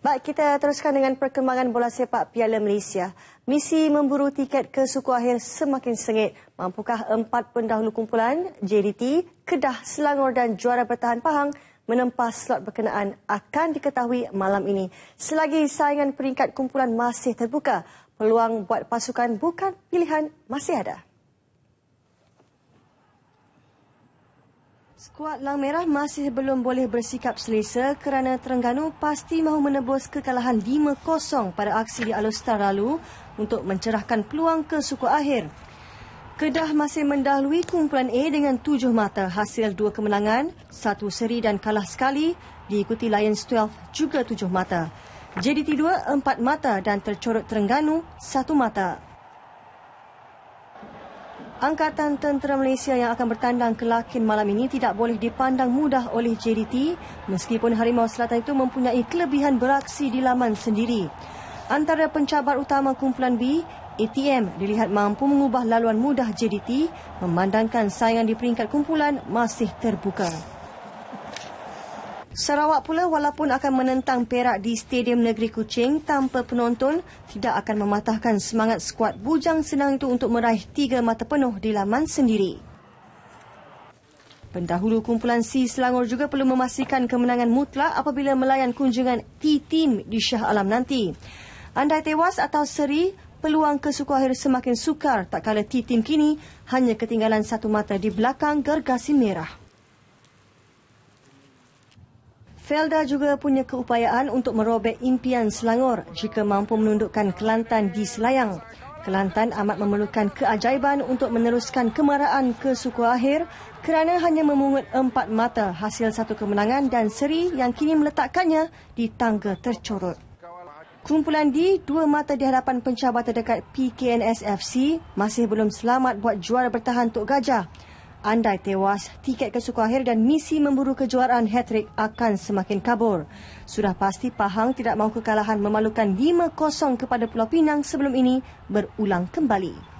Baik, kita teruskan dengan perkembangan bola sepak Piala Malaysia. Misi memburu tiket ke suku akhir semakin sengit. Mampukah empat pendahulu kumpulan, JDT, Kedah, Selangor dan juara bertahan Pahang menempah slot berkenaan akan diketahui malam ini. Selagi saingan peringkat kumpulan masih terbuka, peluang buat pasukan bukan pilihan masih ada. Skuad Lang Merah masih belum boleh bersikap selesa kerana Terengganu pasti mahu menebus kekalahan 5-0 pada aksi di Alustar lalu untuk mencerahkan peluang ke suku akhir. Kedah masih mendahului kumpulan A dengan tujuh mata hasil dua kemenangan, satu seri dan kalah sekali diikuti Lions 12 juga tujuh mata. JDT 2 empat mata dan tercorot Terengganu satu mata. Angkatan Tentera Malaysia yang akan bertandang ke Lakin malam ini tidak boleh dipandang mudah oleh JDT meskipun Harimau Selatan itu mempunyai kelebihan beraksi di laman sendiri. Antara pencabar utama kumpulan B, ATM dilihat mampu mengubah laluan mudah JDT memandangkan saingan di peringkat kumpulan masih terbuka. Sarawak pula walaupun akan menentang Perak di Stadium Negeri Kuching tanpa penonton tidak akan mematahkan semangat skuad bujang senang itu untuk meraih tiga mata penuh di laman sendiri. Pendahulu kumpulan C Selangor juga perlu memastikan kemenangan mutlak apabila melayan kunjungan T-Team di Shah Alam nanti. Andai tewas atau seri, peluang ke suku akhir semakin sukar tak kala T-Team kini hanya ketinggalan satu mata di belakang gergasi merah. Felda juga punya keupayaan untuk merobek impian Selangor jika mampu menundukkan Kelantan di Selayang. Kelantan amat memerlukan keajaiban untuk meneruskan kemarahan ke suku akhir kerana hanya memungut empat mata hasil satu kemenangan dan seri yang kini meletakkannya di tangga tercorot. Kumpulan D, dua mata di hadapan pencabar terdekat PKNS FC masih belum selamat buat juara bertahan Tok Gajah andai tewas, tiket ke suku akhir dan misi memburu kejuaraan hat-trick akan semakin kabur. Sudah pasti Pahang tidak mahu kekalahan memalukan 5-0 kepada Pulau Pinang sebelum ini berulang kembali.